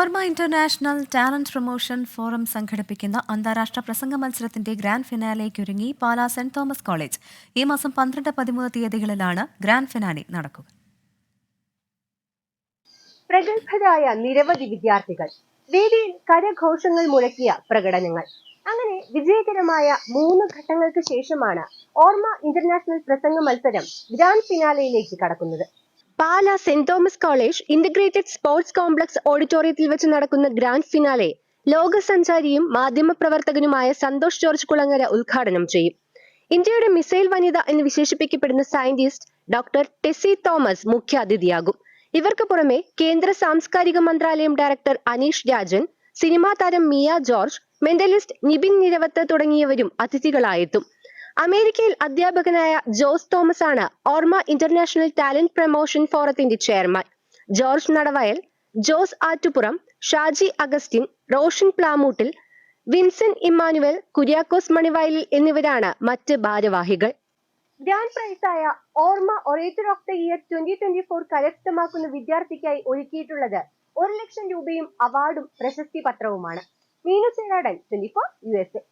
ഓർമ്മ international talent promotion forum സംഘടിപ്പിക്കുന്ന അന്താരാഷ്ട്ര പ്രസംഗ മത്സരത്തിന്റെ ഗ്രാൻഡ് ഫിനാലേക്കൊരുങ്ങി പാലാ സെന്റ് തോമസ് കോളേജ്. ഈ മാസം പന്ത്രണ്ട് പതിമൂന്ന് തീയതികളിലാണ് ഗ്രാൻഡ് ഫിനാലെ നടക്കുക. പ്രഗത്ഭരായ നിരവധി വിദ്യാർത്ഥികൾ വേദിയിൽ കരഘോഷങ്ങൾ മുഴക്കിയ പ്രകടനങ്ങൾ. അങ്ങനെ വിജയകരമായ മൂന്ന് ഘട്ടങ്ങൾക്ക് ശേഷമാണ് ഓർമ്മ ഇന്റർനാഷണൽ പ്രസംഗ മത്സരം ഗ്രാൻഡ് ഫിനാലയിലേക്ക് കടക്കുന്നത്. Pala saint Thomas college integrated sports complex ഓഡിറ്റോറിയത്തിൽ വെച്ച് നടക്കുന്ന ഗ്രാൻഡ് ഫിനാലെ ലോകസഞ്ചാരിയും മാധ്യമപ്രവർത്തകനുമായ സന്തോഷ് ജോർജ് കുളങ്ങര ഉദ്ഘാടനം ചെയ്യും. ഇന്ത്യയുടെ മിസൈൽ വനിത എന്ന് വിശേഷിപ്പിക്കപ്പെടുന്ന സയന്റിസ്റ്റ് ഡോക്ടർ ടെസി തോമസ് മുഖ്യാതിഥിയാകും. ഇവർക്ക് പുറമെ കേന്ദ്ര സാംസ്കാരിക മന്ത്രാലയം ഡയറക്ടർ അനീഷ് രാജൻ സിനിമാ താരം Mia George mentalist Nibin Niravath തുടങ്ങിയവരും അതിഥികളായെത്തും. അമേരിക്കയിൽ അധ്യാപകനായ ജോസ് തോമസ് ആണ് ഓർമ്മ ഇന്റർനാഷണൽ ടാലന്റ് പ്രൊമോഷൻ ഫോറത്തിന്റെ chairman. George Nadavayal Jose Attupuram Shaji Augustin Roshan Plamoottil Vincent Immanuel Kuriakose Manivayalil എന്നിവരാണ് മറ്റ് ഭാരവാഹികൾ. Grand പ്രൈസായ Orma orator of the year twenty twenty four കരസ്ഥമാക്കുന്ന വിദ്യാർത്ഥിക്കായി ഒരുക്കിയിട്ടുള്ളത് ഒരു ലക്ഷം രൂപയും അവാർഡും പ്രശസ്തി പത്രവുമാണ്. Meenu Cheradan twenty four U S A